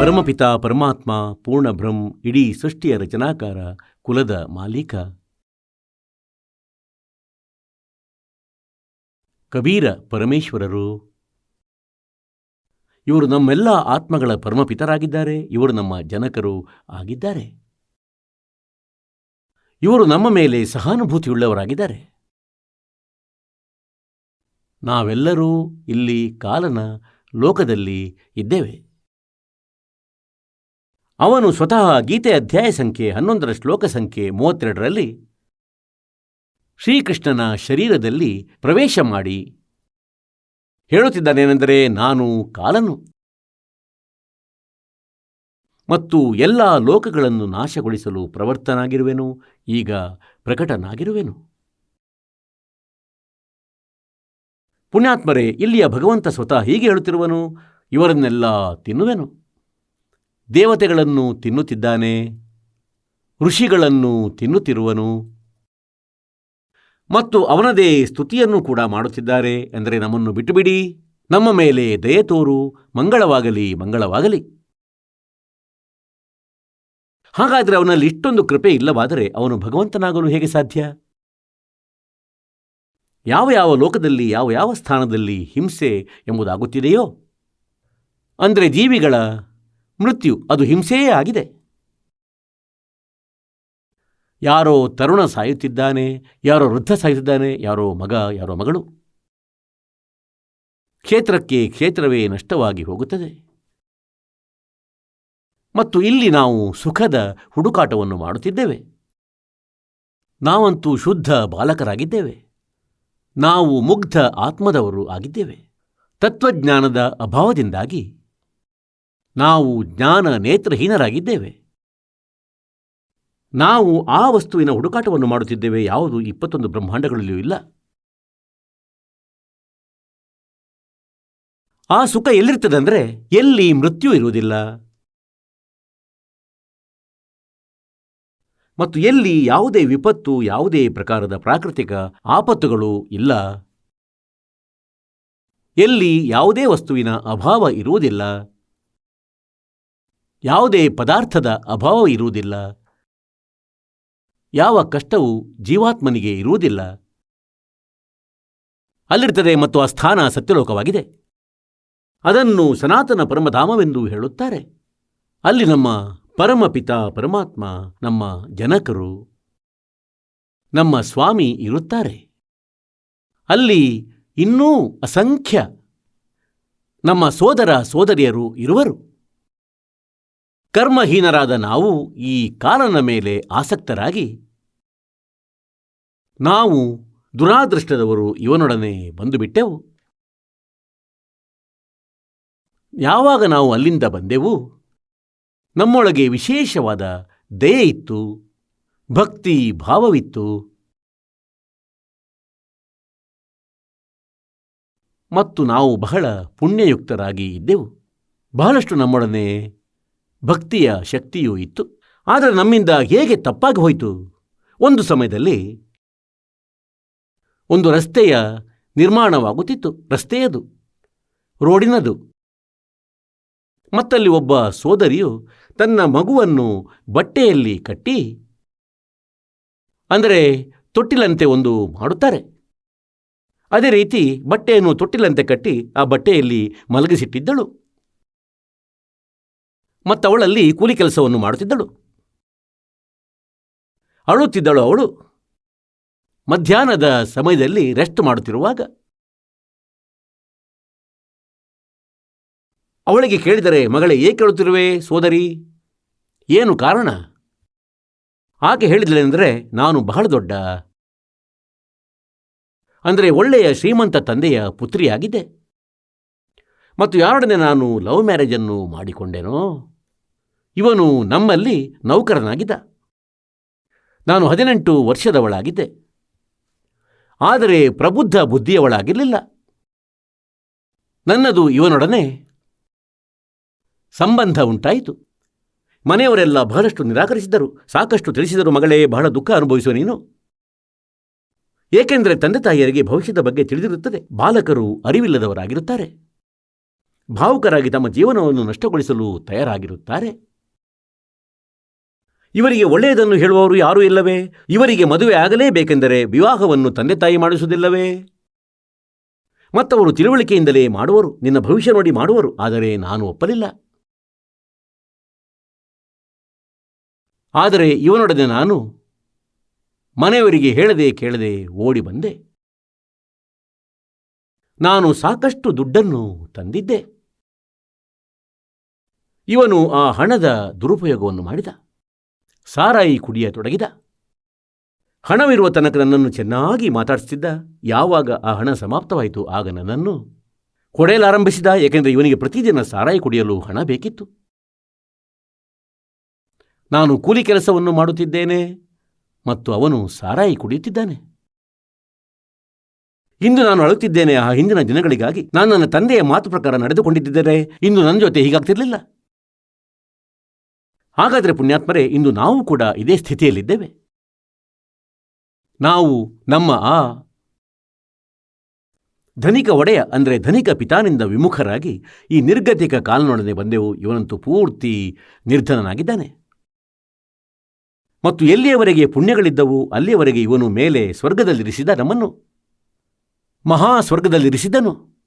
ಪರಮಪಿತ, ಪರಮಾತ್ಮ ಪೂರ್ಣಬ್ರಹ್ಮ ಇಡೀ ಸೃಷ್ಟಿಯ ರಚನಾಕಾರ, ಕುಲದ ಮಾಲೀಕ. ಕಬೀರ ಪರಮೇಶ್ವರರು. ಇವರು ನಮ್ಮೆಲ್ಲ ಆತ್ಮಗಳ ಪರಮಪಿತರಾಗಿದ್ದಾರೆ. ಇವರು ನಮ್ಮ ಜನಕರು ಆಗಿದ್ದಾರೆ. ಇವರು ನಮ್ಮ ಮೇಲೆ ಸಹಾನುಭೂತಿಯುಳ್ಳವರಾಗಿದ್ದಾರೆ. ನಾವೆಲ್ಲರೂ ಇಲ್ಲಿ ಕಾಲನ ಲೋಕದಲ್ಲಿ ಇದ್ದೇವೆ. ಅವನು ಸ್ವತಃ ಗೀತೆ ಅಧ್ಯಾಯ ಸಂಖ್ಯೆ ಹನ್ನೊಂದರ ಶ್ಲೋಕ ಸಂಖ್ಯೆ ಮೂವತ್ತೆರಡರಲ್ಲಿ ಶ್ರೀಕೃಷ್ಣನ ಶರೀರದಲ್ಲಿ ಪ್ರವೇಶ ಮಾಡಿ ಹೇಳುತ್ತಿದ್ದಾನೇನೆಂದರೆ ನಾನು ಕಾಲನು. ಮತ್ತು ಎಲ್ಲ ಲೋಕಗಳನ್ನು ನಾಶಗೊಳಿಸಲು ಪ್ರವರ್ತನಾಗಿರುವೆನು, ಈಗ ಪ್ರಕಟನಾಗಿರುವೆನು. ಪುಣ್ಯಾತ್ಮರೇ, ಇಲ್ಲಿಯ ಭಗವಂತ ಸ್ವತಃ ಹೀಗೆ ಹೇಳುತ್ತಿರುವನು, ಇವರನ್ನೆಲ್ಲ ತಿನ್ನುವೆನು. ದೇವತೆಗಳನ್ನು ತಿನ್ನುತ್ತಿದ್ದಾನೆ, ಋಷಿಗಳನ್ನು ತಿನ್ನುತ್ತಿರುವನು ಮತ್ತು ಅವನದೇ ಸ್ತುತಿಯನ್ನು ಕೂಡ ಮಾಡುತ್ತಿದ್ದಾರೆ. ಎಂದರೆ ನಮ್ಮನ್ನು ಬಿಟ್ಟುಬಿಡಿ, ನಮ್ಮ ಮೇಲೆ ದಯೆ ತೋರು, ಮಂಗಳವಾಗಲಿ ಮಂಗಳವಾಗಲಿ. ಹಾಗಾದರೆ ಅವನಲ್ಲಿ ಇಷ್ಟೊಂದು ಕೃಪೆ ಇಲ್ಲವಾದರೆ ಅವನು ಭಗವಂತನಾಗಲು ಹೇಗೆ ಸಾಧ್ಯ? ಯಾವ ಯಾವ ಲೋಕದಲ್ಲಿ, ಯಾವ ಯಾವ ಸ್ಥಾನದಲ್ಲಿ ಹಿಂಸೆ ಎಂಬುದಾಗುತ್ತಿದೆಯೋ, ಅಂದರೆ ಜೀವಿಗಳ ಮೃತ್ಯು ಅದು ಹಿಂಸೆಯೇ ಆಗಿದೆ. ಯಾರೋ ತರುಣ ಸಾಯುತ್ತಿದ್ದಾನೆ, ಯಾರೋ ವೃದ್ಧ ಸಾಯುತ್ತಿದ್ದಾನೆ, ಯಾರೋ ಮಗ, ಯಾರೋ ಮಗಳು. ಕ್ಷೇತ್ರಕ್ಕೆ ಕ್ಷೇತ್ರವೇ ನಷ್ಟವಾಗಿ ಹೋಗುತ್ತದೆ. ಮತ್ತು ಇಲ್ಲಿ ನಾವು ಸುಖದ ಹುಡುಕಾಟವನ್ನು ಮಾಡುತ್ತಿದ್ದೇವೆ. ನಾವಂತೂ ಶುದ್ಧ ಬಾಲಕರಾಗಿದ್ದೇವೆ. ನಾವು ಮುಗ್ಧ ಆತ್ಮದವರು ಆಗಿದ್ದೇವೆ. ತತ್ವಜ್ಞಾನದ ಅಭಾವದಿಂದಾಗಿ ನಾವು ಜ್ಞಾನ ನೇತ್ರಹೀನರಾಗಿದ್ದೇವೆ. ನಾವು ಆ ವಸ್ತುವಿನ ಹುಡುಕಾಟವನ್ನು ಮಾಡುತ್ತಿದ್ದೇವೆ ಯಾವುದು ಇಪ್ಪತ್ತೊಂದು ಬ್ರಹ್ಮಾಂಡಗಳಲ್ಲಿಯೂ ಇಲ್ಲ. ಆ ಸುಖ ಎಲ್ಲಿರ್ತದಂದ್ರೆ ಎಲ್ಲಿ ಮೃತ್ಯು ಇರುವುದಿಲ್ಲ. ಮತ್ತು ಎಲ್ಲಿ ಯಾವುದೇ ವಿಪತ್ತು, ಯಾವುದೇ ಪ್ರಕಾರದ ಪ್ರಾಕೃತಿಕ ಆಪತ್ತುಗಳು ಇಲ್ಲ. ಎಲ್ಲಿ ಯಾವುದೇ ವಸ್ತುವಿನ ಅಭಾವ ಇರುವುದಿಲ್ಲ. ಯಾವುದೇ ಪದಾರ್ಥದ ಅಭಾವ ಇರುವುದಿಲ್ಲ. ಯಾವ ಕಷ್ಟವೂ ಜೀವಾತ್ಮನಿಗೆ ಇರುವುದಿಲ್ಲ. ಅಲ್ಲಿರ್ತದೆ ಮತ್ತು ಆ ಸ್ಥಾನ ಸತ್ಯಲೋಕವಾಗಿದೆ. ಅದನ್ನು ಸನಾತನ ಪರಮಧಾಮವೆಂದು ಹೇಳುತ್ತಾರೆ. ಅಲ್ಲಿ ನಮ್ಮ ಪರಮಪಿತ ಪರಮಾತ್ಮ, ನಮ್ಮ ಜನಕರು, ನಮ್ಮ ಸ್ವಾಮಿ ಇರುತ್ತಾರೆ. ಅಲ್ಲಿ ಇನ್ನೂ ಅಸಂಖ್ಯ ನಮ್ಮ ಸೋದರ ಸೋದರಿಯರು ಇರುವರು. ಕರ್ಮಹೀನರಾದ ನಾವು ಈ ಕಾಲನ ಮೇಲೆ ಆಸಕ್ತರಾಗಿ, ನಾವು ದುರಾದೃಷ್ಟದವರು ಇವನೊಡನೆ ಬಂದುಬಿಟ್ಟೆವು. ಯಾವಾಗ ನಾವು ಅಲ್ಲಿಂದ ಬಂದೆವು? ನಮ್ಮೊಳಗೆ ವಿಶೇಷವಾದ ದಯೆ ಇತ್ತು, ಭಕ್ತಿ ಭಾವವಿತ್ತು. ಮತ್ತು ನಾವು ಬಹಳ ಪುಣ್ಯಯುಕ್ತರಾಗಿ ಇದ್ದೆವು. ಬಹಳಷ್ಟು ನಮ್ಮೊಡನೆ ಭಕ್ತಿಯ ಶಕ್ತಿಯೂ ಇತ್ತು. ಆದರೆ ನಮ್ಮಿಂದ ಹೇಗೆ ತಪ್ಪಾಗಿ ಹೋಯಿತು? ಒಂದು ಸಮಯದಲ್ಲಿ ಒಂದು ರಸ್ತೆಯ ನಿರ್ಮಾಣವಾಗುತ್ತಿತ್ತು. ರಸ್ತೆಯದು, ರೋಡಿನದು. ಮತ್ತಲ್ಲಿ ಒಬ್ಬ ಸೋದರಿಯು ತನ್ನ ಮಗುವನ್ನು ಬಟ್ಟೆಯಲ್ಲಿ ಕಟ್ಟಿ, ಅಂದರೆ ತೊಟ್ಟಿಲಂತೆ ಒಂದು ಮಾಡುತ್ತಾರೆ. ಅದೇ ರೀತಿ ಬಟ್ಟೆಯನ್ನು ತೊಟ್ಟಿಲಂತೆ ಕಟ್ಟಿ ಆ ಬಟ್ಟೆಯಲ್ಲಿ ಮಲಗಿಸಿಟ್ಟಿದ್ದಳು. ಮತ್ತವಳಲ್ಲಿ ಕೂಲಿ ಕೆಲಸವನ್ನು ಮಾಡುತ್ತಿದ್ದಳು. ಅಳುತ್ತಿದ್ದಳು ಅವಳು. ಮಧ್ಯಾಹ್ನದ ಸಮಯದಲ್ಲಿ ರೆಸ್ಟ್ ಮಾಡುತ್ತಿರುವಾಗ ಅವಳಿಗೆ ಕೇಳಿದರೆ, ಮಗಳೇ, ಏಕೆ ಹೇಳುತ್ತಿರುವೆ ಸೋದರಿ? ಏನು ಕಾರಣ? ಆಕೆ ಹೇಳಿದಳೆಂದರೆ, ನಾನು ಬಹಳ ದೊಡ್ಡ ಅಂದರೆ, ಒಳ್ಳೆಯ ಶ್ರೀಮಂತ ತಂದೆಯ ಪುತ್ರಿಯಾಗಿದ್ದೆ. ಮತ್ತು ಯಾರೊಡನೆ ನಾನು ಲವ್ ಮ್ಯಾರೇಜನ್ನು ಮಾಡಿಕೊಂಡೆನೋ? ಇವನು ನಮ್ಮಲ್ಲಿ ನೌಕರನಾಗಿದ್ದ. ನಾನು ಹದಿನೆಂಟು ವರ್ಷದವಳಾಗಿದ್ದೆ. ಆದರೆ ಪ್ರಬುದ್ಧ ಬುದ್ಧಿಯವಳಾಗಿರಲಿಲ್ಲ. ನನ್ನದು ಇವನೊಡನೆ ಸಂಬಂಧ ಉಂಟಾಯಿತು. ಮನೆಯವರೆಲ್ಲ ಬಹಳಷ್ಟು ನಿರಾಕರಿಸಿದರು. ಸಾಕಷ್ಟು ತಿಳಿಸಿದರು, ಮಗಳೇ, ಬಹಳ ದುಃಖ ಅನುಭವಿಸುವ ನೀನು. ಏಕೆಂದರೆ ತಂದೆ ತಾಯಿಯರಿಗೆ ಭವಿಷ್ಯದ ಬಗ್ಗೆ ತಿಳಿದಿರುತ್ತದೆ. ಬಾಲಕರು ಅರಿವಿಲ್ಲದವರಾಗಿರುತ್ತಾರೆ. ಭಾವುಕರಾಗಿ ತಮ್ಮ ಜೀವನವನ್ನು ನಷ್ಟಗೊಳಿಸಲು ತಯಾರಾಗಿರುತ್ತಾರೆ. ಇವರಿಗೆ ಒಳ್ಳೆಯದನ್ನು ಹೇಳುವವರು ಯಾರೂ ಇಲ್ಲವೇ? ಇವರಿಗೆ ಮದುವೆ ಆಗಲೇಬೇಕೆಂದರೆ ವಿವಾಹವನ್ನು ತಂದೆ ತಾಯಿ ಮಾಡಿಸುವುದಿಲ್ಲವೇ? ಮತ್ತವರು ತಿಳುವಳಿಕೆಯಿಂದಲೇ ಮಾಡುವರು, ನಿನ್ನ ಭವಿಷ್ಯ ನೋಡಿ ಮಾಡುವರು, ಆದರೆ ನಾನು ಒಪ್ಪಲಿಲ್ಲ. ಆದರೆ ಇವನೊಡನೆ ನಾನು ಮನೆಯವರಿಗೆ ಹೇಳದೆ ಕೇಳದೆ ಓಡಿ ಬಂದೆ. ನಾನು ಸಾಕಷ್ಟು ದುಡ್ಡನ್ನು ತಂದಿದ್ದೆ. ಇವನು ಆ ಹಣದ ದುರುಪಯೋಗವನ್ನು ಮಾಡಿದ. ಸಾರಾಯಿ ಕುಡಿಯತೊಡಗಿದ ಹಣವಿರುವ ತನಕ ನನ್ನನ್ನು ಚೆನ್ನಾಗಿ ಮಾತಾಡಿಸ್ತಿದ್ದ. ಯಾವಾಗ ಆ ಹಣ ಸಮಾಪ್ತವಾಯಿತು, ಆಗ ನನ್ನನ್ನು ಕೊಡೆಯಲಾರಂಭಿಸಿದ ಏಕೆಂದರೆ ಇವನಿಗೆ ಪ್ರತಿದಿನ ಸಾರಾಯಿ ಕುಡಿಯಲು ಹಣ ಬೇಕಿತ್ತು. ನಾನು ಕೂಲಿ ಕೆಲಸವನ್ನು ಮಾಡುತ್ತಿದ್ದೇನೆ ಮತ್ತು ಅವನು ಸಾರಾಯಿ ಕುಡಿಯುತ್ತಿದ್ದಾನೆ. ಇಂದು ನಾನು ಅಳುತ್ತಿದ್ದೇನೆ. ಆ ಹಿಂದಿನ ದಿನಗಳಿಗಾಗಿ ನಾನು ನನ್ನ ತಂದೆಯ ಮಾತು ಪ್ರಕಾರ ನಡೆದುಕೊಂಡಿದ್ದರೆ ಇಂದು ನನ್ನ ಜೊತೆ ಹೀಗಾಗ್ತಿರಲಿಲ್ಲ. ಹಾಗಾದರೆ ಪುಣ್ಯಾತ್ಮರೇ, ಇಂದು ನಾವು ಕೂಡ ಇದೇ ಸ್ಥಿತಿಯಲ್ಲಿದ್ದೇವೆ. ನಾವು ನಮ್ಮ ಆ ಧನಿಕ ಒಡೆಯ, ಅಂದರೆ ಧನಿಕ ಪಿತಾನಿಂದ ವಿಮುಖರಾಗಿ ಈ ನಿರ್ಗತಿಕ ಕಾಲನೊಡನೆ ಬಂದೆವು. ಇವನಂತೂ ಪೂರ್ತಿ ನಿರ್ಧನನಾಗಿದ್ದಾನೆ. ಮತ್ತು ಎಲ್ಲಿಯವರೆಗೆ ಪುಣ್ಯಗಳಿದ್ದವು, ಅಲ್ಲಿಯವರೆಗೆ ಇವನು ಮೇಲೆ ಸ್ವರ್ಗದಲ್ಲಿರಿಸಿದ ನಮ್ಮನ್ನು. ಮಹಾ ಸ್ವರ್ಗದಲ್ಲಿರಿಸಿದನು.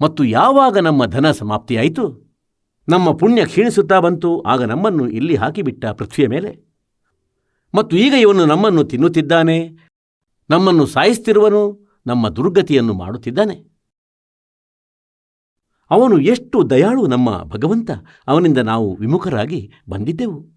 ಮತ್ತು ಯಾವಾಗ ನಮ್ಮ ಧನ ಸಮಾಪ್ತಿಯಾಯಿತು? ನಮ್ಮ ಪುಣ್ಯ ಕ್ಷೀಣಿಸುತ್ತಾ ಬಂತು, ಆಗ ನಮ್ಮನ್ನು ಇಲ್ಲಿ ಹಾಕಿಬಿಟ್ಟ ಪೃಥ್ವಿಯ ಮೇಲೆ. ಮತ್ತು ಈಗ ಇವನು ನಮ್ಮನ್ನು ತಿನ್ನುತ್ತಿದ್ದಾನೆ, ನಮ್ಮನ್ನು ಸಾಯಿಸ್ತಿರುವನು, ನಮ್ಮ ದುರ್ಗತಿಯನ್ನು ಮಾಡುತ್ತಿದ್ದಾನೆ. ಅವನು ಎಷ್ಟು ದಯಾಳು ನಮ್ಮ ಭಗವಂತ, ಅವನಿಂದ ನಾವು ವಿಮುಖರಾಗಿ ಬಂದಿದ್ದೆವು.